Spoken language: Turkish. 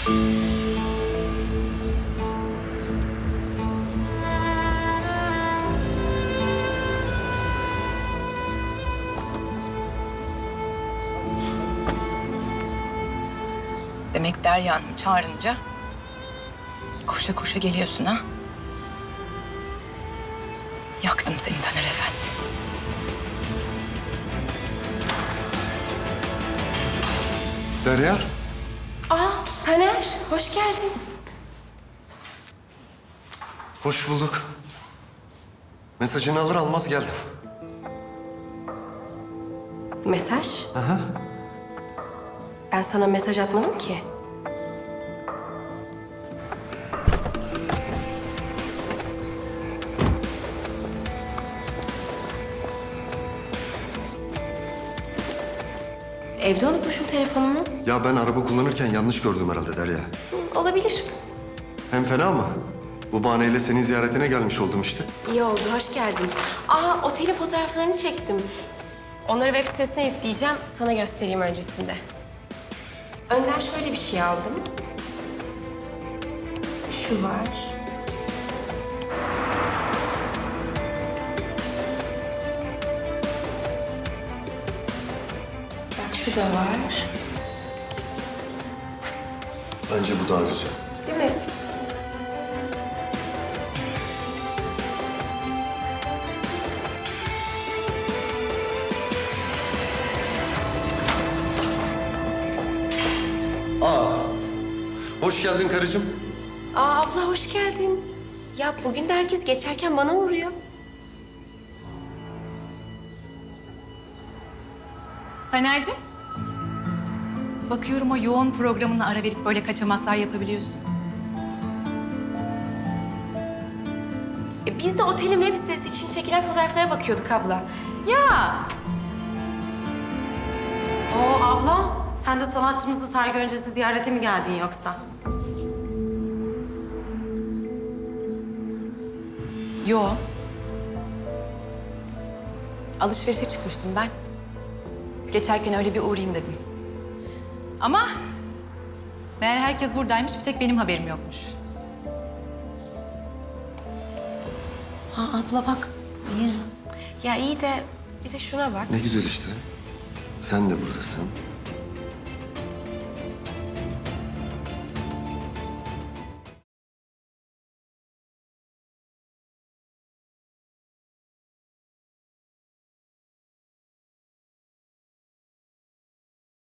Demek Derya Hanım çağırınca koşa koşa geliyorsun ha? Yaktım seni Taner Efendi. Derya. Taner, hoş geldin. Hoş bulduk. Mesajını alır almaz geldim. Mesaj? Aha. Ben sana mesaj atmadım ki. Evde unutmuşum telefonumu. Ya ben araba kullanırken yanlış gördüm herhalde Derya. Hı, Olabilir. Hem fena mı? Bu bahaneyle senin ziyaretine gelmiş oldum işte. İyi oldu, hoş geldin. Aa, otelin fotoğraflarını çektim. Onları web sitesine yükleyeceğim. Sana göstereyim öncesinde. Önden şöyle bir şey aldım. Şu var. Şu da var. Bence bu daha güzel. Değil mi? Aa. Hoş geldin karıcığım. Aa abla hoş geldin. Ya bugün de herkes geçerken bana uğruyor. Taner'cim. Bakıyorum o yoğun programına ara verip böyle kaçamaklar yapabiliyorsun. E, biz de otelin web sitesi için çekilen fotoğraflara bakıyorduk abla. Ya Oo abla, sen de sanatçımızı sergi öncesi ziyarete mi geldin yoksa? Yo. Alışverişe çıkmıştım ben. Geçerken öyle bir uğrayayım dedim. Ama meğer herkes buradaymış, bir tek benim haberim yokmuş. Ha abla bak. Ya iyi de bir de şuna bak. Ne güzel işte. Sen de buradasın.